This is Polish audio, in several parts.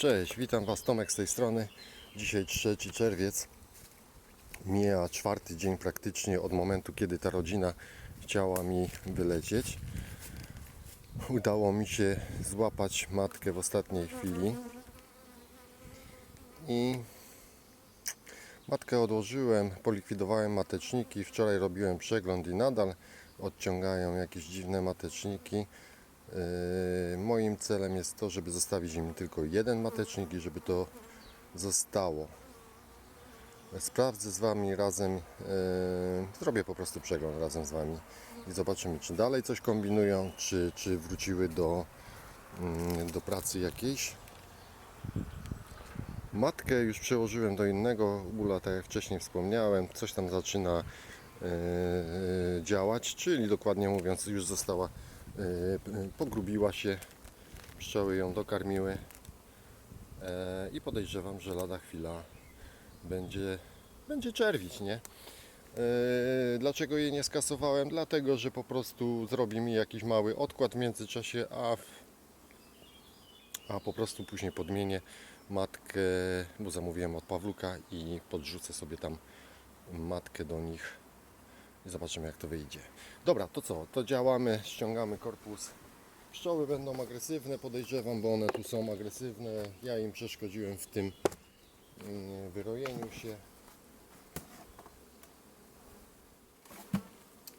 Cześć, witam Was Tomek z tej strony. Dzisiaj 3 czerwiec. Mija czwarty dzień praktycznie od momentu, kiedy ta rodzina chciała mi wylecieć. Udało mi się złapać matkę w ostatniej chwili. I matkę odłożyłem, polikwidowałem mateczniki. Wczoraj robiłem przegląd i nadal odciągają jakieś dziwne mateczniki. Yy, Moim celem jest to, żeby zostawić im tylko jeden matecznik i żeby to zostało. Sprawdzę z Wami razem, yy, zrobię po prostu przegląd razem z Wami i zobaczymy, czy dalej coś kombinują, czy, czy wróciły do, mm, do pracy jakiejś. Matkę już przełożyłem do innego ula, tak jak wcześniej wspomniałem, coś tam zaczyna yy, działać, czyli dokładnie mówiąc już została yy, pogrubiła się, pszczoły ją dokarmiły e, i podejrzewam, że lada chwila będzie, będzie czerwić, nie? E, Dlaczego jej nie skasowałem? Dlatego, że po prostu zrobi mi jakiś mały odkład w międzyczasie, a, w, a po prostu później podmienię matkę, bo zamówiłem od Pawluka i podrzucę sobie tam matkę do nich i zobaczymy jak to wyjdzie. Dobra, to co? To działamy, ściągamy korpus. Pszczoły będą agresywne, podejrzewam, bo one tu są agresywne. Ja im przeszkodziłem w tym mm, wyrojeniu się.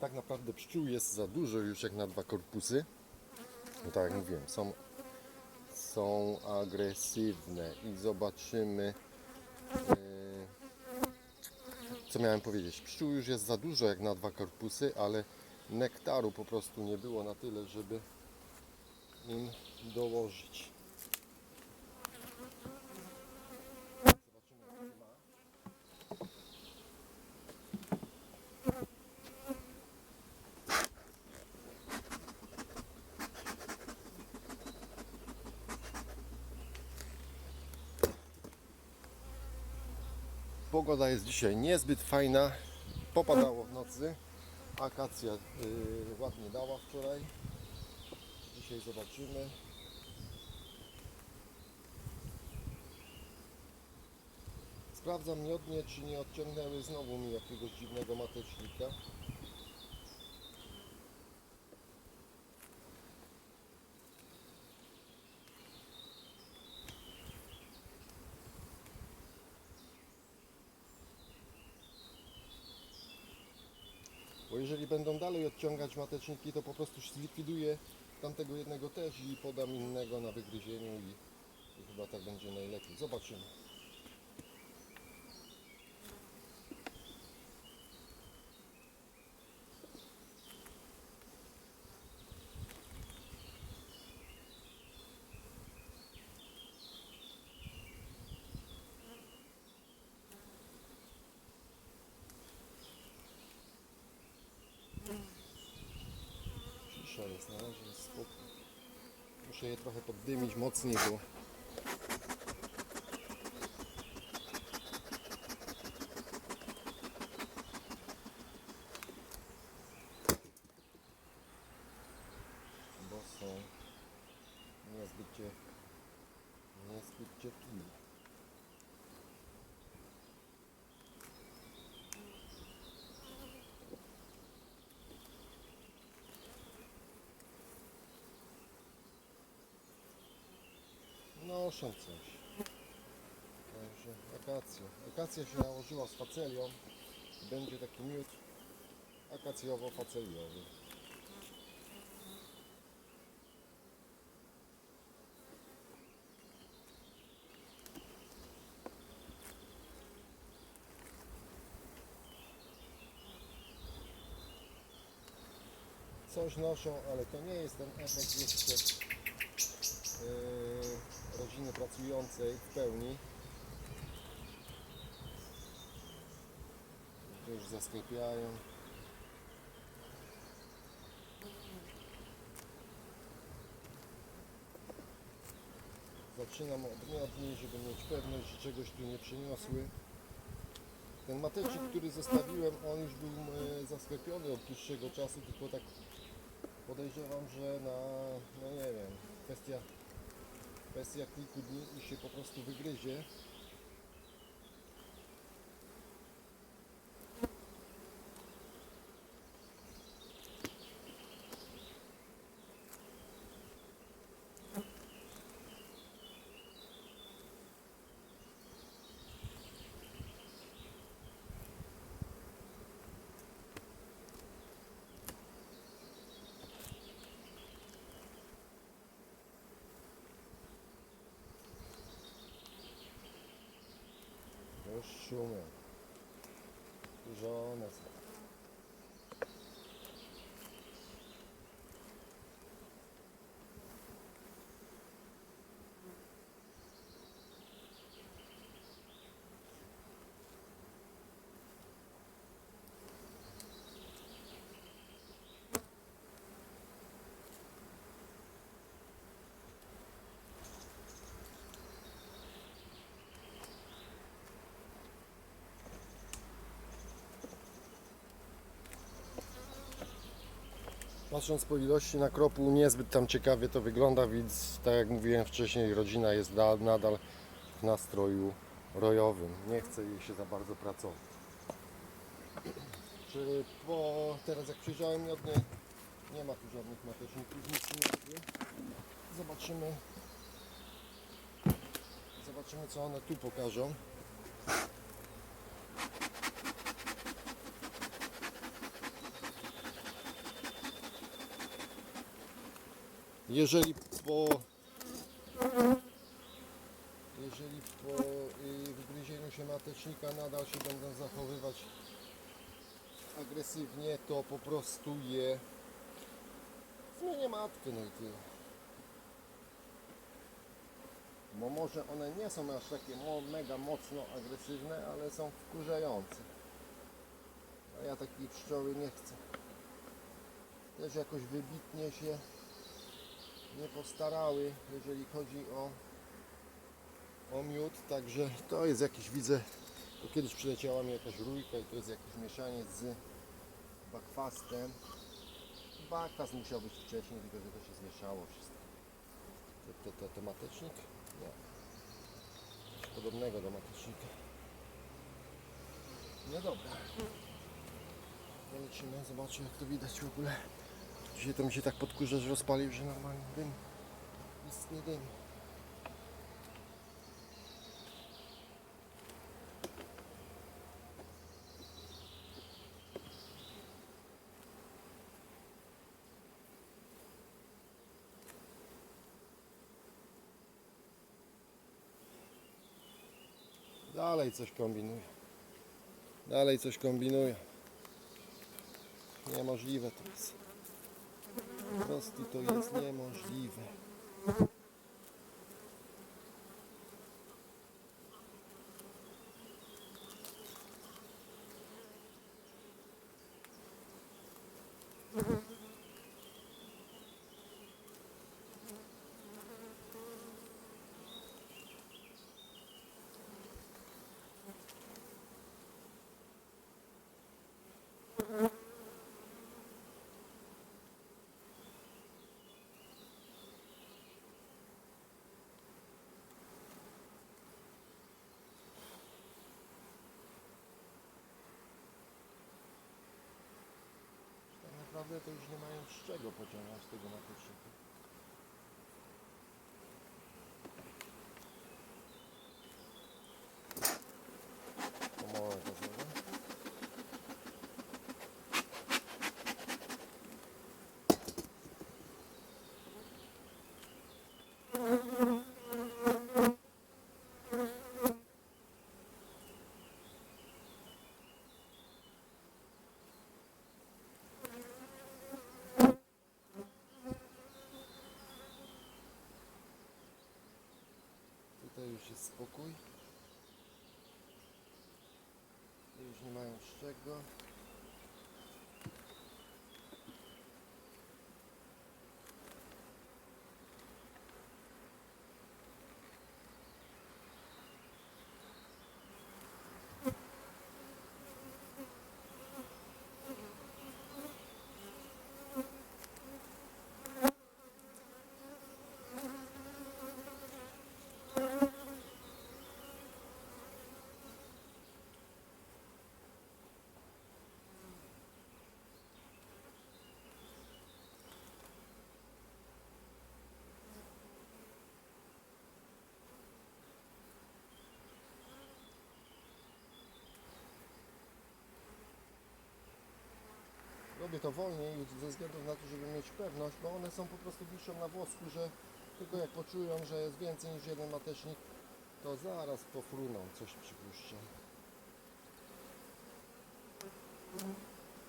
Tak naprawdę pszczół jest za dużo już jak na dwa korpusy. No tak jak mówiłem, są, są agresywne i zobaczymy. Co miałem powiedzieć? Pszczół już jest za dużo jak na dwa korpusy, ale nektaru po prostu nie było na tyle, żeby im dołożyć. Pogoda jest dzisiaj niezbyt fajna. Popadało w nocy. Akacja yy, ładnie dała wczoraj. Dzisiaj zobaczymy. Sprawdzam miodnie, czy nie odciągnęły znowu mi jakiegoś dziwnego matecznika. Bo jeżeli będą dalej odciągać mateczniki, to po prostu zlikwiduję tamtego jednego też i podam innego na wygryzieniu i, i chyba tak będzie najlepiej. Zobaczymy. Jest, na razie jest. Muszę je trochę poddymić mocniej, bo są niezbyt, cie- niezbyt cierpliwe. Noszą coś. Także akacja. Akacja się nałożyła z facelią. Będzie taki miód akacjowo-faceliowy. Coś noszą, ale to nie jest ten efekt jeszcze yy, rodziny pracującej w pełni. Już zasklepiają. Zaczynam od miodni, żeby mieć pewność, że czegoś tu nie przyniosły. Ten mateczek, który zostawiłem, on już był e, zasklepiony od dłuższego czasu, tylko tak podejrzewam, że na, no nie wiem, kwestia Kwestia kilku dni i się po prostu wygryzie. Już szumią. Żone są. Patrząc po ilości nakropu, niezbyt tam ciekawie to wygląda, więc tak jak mówiłem wcześniej, rodzina jest da- nadal w nastroju rojowym. Nie chce jej się za bardzo pracować. Czy po teraz jak przyjrzałem miodnie, nie ma tu żadnych mateczników, nic nie. Zobaczymy. Zobaczymy co one tu pokażą. Jeżeli po jeżeli po y, wygryzieniu się matecznika nadal się będą zachowywać agresywnie, to po prostu je zmienię matkę, no i tyle. Bo może one nie są aż takie mega mocno agresywne, ale są wkurzające. A ja takiej pszczoły nie chcę. Też jakoś wybitnie się nie postarały, jeżeli chodzi o, o miód, także to jest jakiś, widzę, kiedyś przyleciała mi jakaś rójka i to jest jakiś mieszaniec z bakwastem. Bakwas musiał być wcześniej, tylko że to się zmieszało wszystko. To, to, to, to matecznik? Nie. Coś podobnego do matecznika. No dobra. Zobaczę jak to widać w ogóle. Dzisiaj to mi się tak podkurza, że rozpalił, że normalnie dym. Istnie dym. Dalej coś kombinuję. Dalej coś kombinuję. Niemożliwe to jest. Prostu to jest niemożliwe. Tak naprawdę to już nie mają z czego pociągać tego matecznika. Już jest spokój. Już nie mają z czego. To wolniej ze względu na to, żeby mieć pewność, bo one są po prostu wiszą na włosku, że tylko jak poczują, że jest więcej niż jeden matecznik, to zaraz pofruną, coś przypuszczam.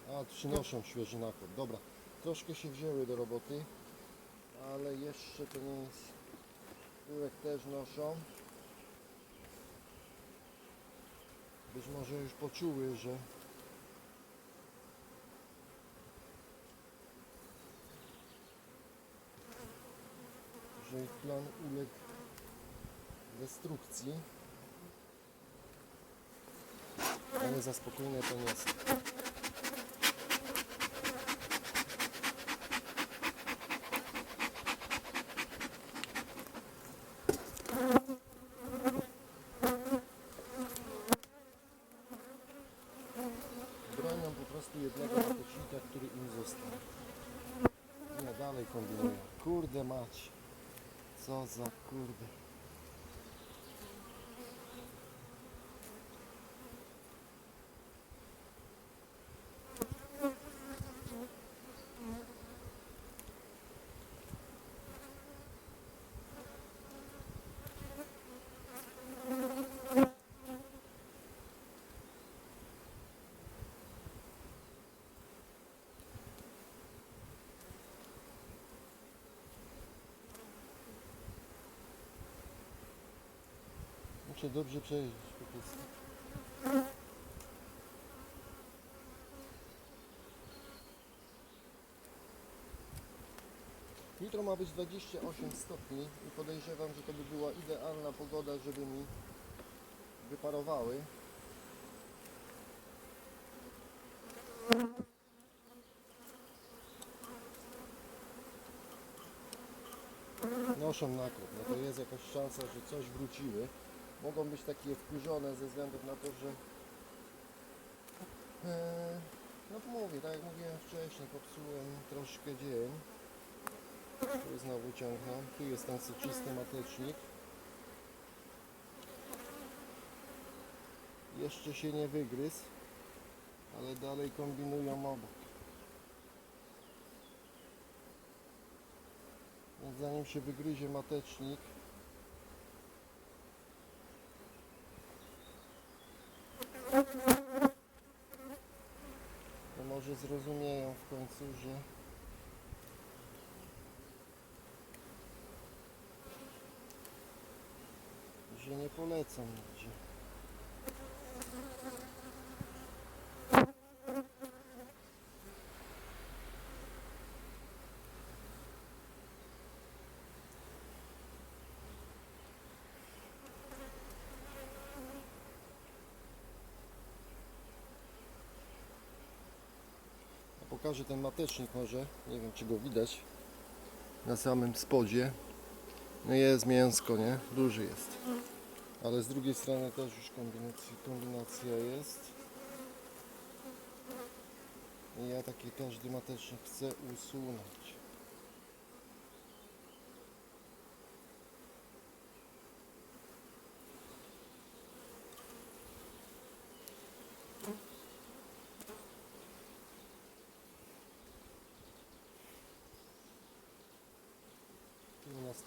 A, przynoszą świeży nakład. Dobra, troszkę się wzięły do roboty, ale jeszcze to nie jest... Tyłek też noszą. Być może już poczuły, że że ich plan uległ destrukcji. Ale za spokojne to nie jest. Bronią po prostu jednego matecznika, który im został. Nie, dalej kombinują. Kurde mać. Co za kurde. Muszę dobrze przejrzeć po prostu. Jutro ma być 28 stopni i podejrzewam, że to by była idealna pogoda, żeby mi wyparowały. Noszą nakrop, no to jest jakaś szansa, że coś wróciły. Mogą być takie wkurzone ze względu na to, że e, no mówię, tak jak mówiłem wcześniej, popsułem troszkę dzień. Tu znowu ciągną. Tu jest ten soczysty matecznik. Jeszcze się nie wygryzł, ale dalej kombinują obok. Więc zanim się wygryzie matecznik, zrozumieją w końcu, że że nie polecam nigdzie. Pokażę ten matecznik może, nie wiem czy go widać na samym spodzie. No jest mięsko, nie? Duży jest. Ale z drugiej strony też już kombinacja, kombinacja jest. I ja taki każdy matecznik chcę usunąć.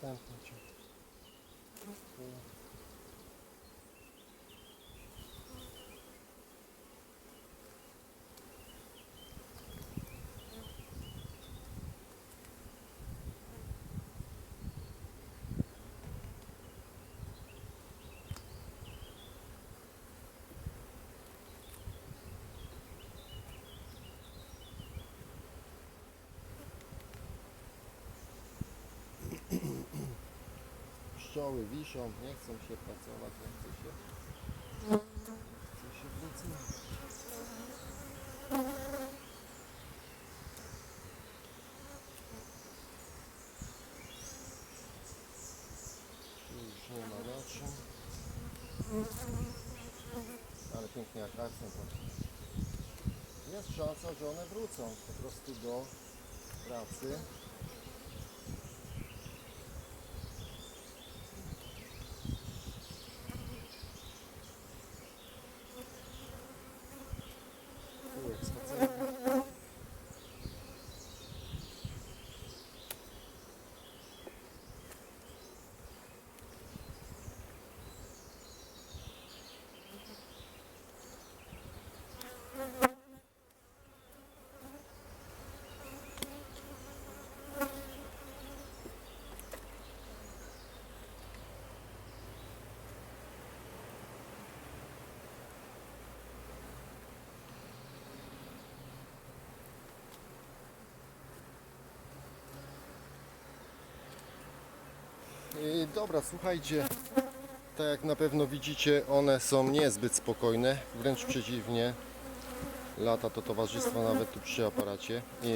I następny Pszczoły wiszą, nie chcą się pracować, nie chcą się, chcą się pracować. Nie. Ale pięknie jak akcent. Jest szansa, że one wrócą po prostu do pracy. Dobra, słuchajcie. Tak jak na pewno widzicie, one są niezbyt spokojne, wręcz przeciwnie. Lata to towarzystwo nawet tu przy aparacie. I,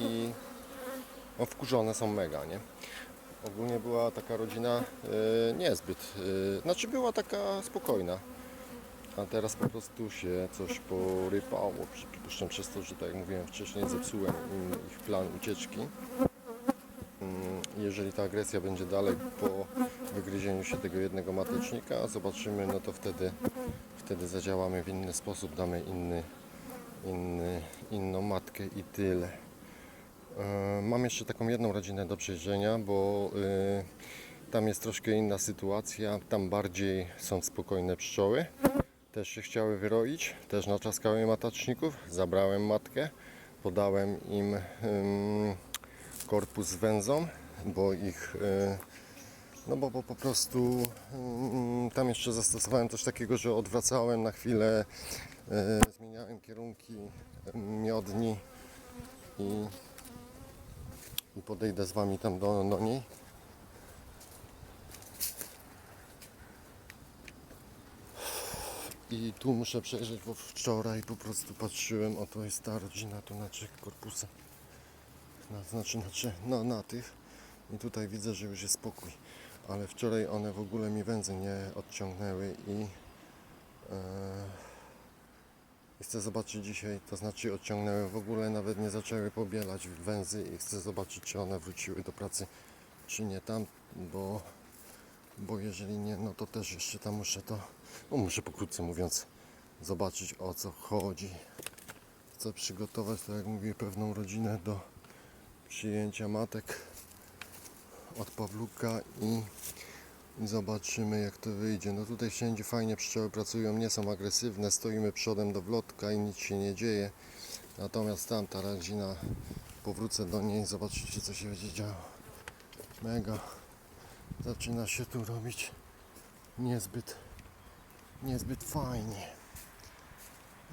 i no, wkurzone są mega, nie? Ogólnie była taka rodzina e, niezbyt, e, znaczy była taka spokojna. A teraz po prostu się coś porypało. Przy- Przypuszczam przez to, że tak jak mówiłem wcześniej, zepsułem im ich plan ucieczki. Mm, Jeżeli ta agresja będzie dalej po wygryzieniu się tego jednego matecznika, zobaczymy, no to wtedy, wtedy zadziałamy w inny sposób, damy inny, inny, inną matkę i tyle. E, Mam jeszcze taką jedną rodzinę do przejrzenia, bo y, tam jest troszkę inna sytuacja. Tam bardziej są spokojne pszczoły. Też się chciały wyroić, też naczaskałem mataczników. Zabrałem matkę, podałem im korpus węzą, bo ich. y, no bo, bo po prostu ym, tam jeszcze zastosowałem coś takiego, że odwracałem na chwilę, y, zmieniałem kierunki miodni i i podejdę z Wami tam do, do niej. I tu muszę przejrzeć, bo wczoraj po prostu patrzyłem, oto jest ta rodzina tu na trzech korpusach. Na, znaczy na, trzech, no, na tych. I tutaj widzę, że już jest spokój. Ale wczoraj one w ogóle mi węzy nie odciągnęły i e, i chcę zobaczyć dzisiaj, to znaczy odciągnęły w ogóle, nawet nie zaczęły pobielać węzy i chcę zobaczyć, czy one wróciły do pracy, czy nie tam, bo, bo jeżeli nie, no to też jeszcze tam muszę to, no muszę pokrótce mówiąc, zobaczyć o co chodzi. Chcę przygotować, tak jak mówię, pewną rodzinę do przyjęcia matek od Pawluka i i zobaczymy jak to wyjdzie. No tutaj wszędzie fajnie pszczoły pracują, nie są agresywne, stoimy przodem do wlotka i nic się nie dzieje. Natomiast tamta rodzina, powrócę do niej, zobaczycie co się będzie działo. Mega. Zaczyna się tu robić niezbyt, niezbyt fajnie.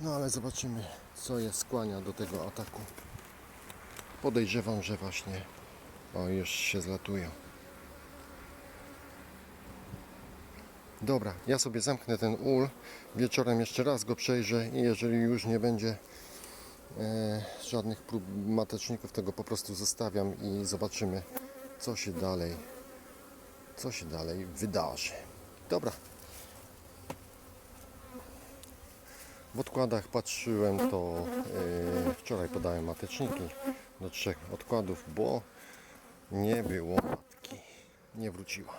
No ale zobaczymy co je skłania do tego ataku. Podejrzewam, że właśnie o już się zlatują. Dobra, ja sobie zamknę ten ul. Wieczorem jeszcze raz go przejrzę i jeżeli już nie będzie e, żadnych prób mateczników, tego po prostu zostawiam i zobaczymy, co się dalej, co się dalej wydarzy. Dobra. W odkładach patrzyłem, to e, wczoraj podałem mateczniki do trzech odkładów, bo nie było matki. Nie wróciła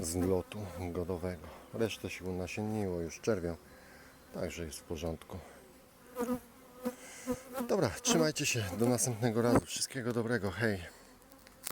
z lotu godowego. Resztę się unasienniło już czerwią, także jest w porządku. Dobra, trzymajcie się, do następnego razu. Wszystkiego dobrego, hej!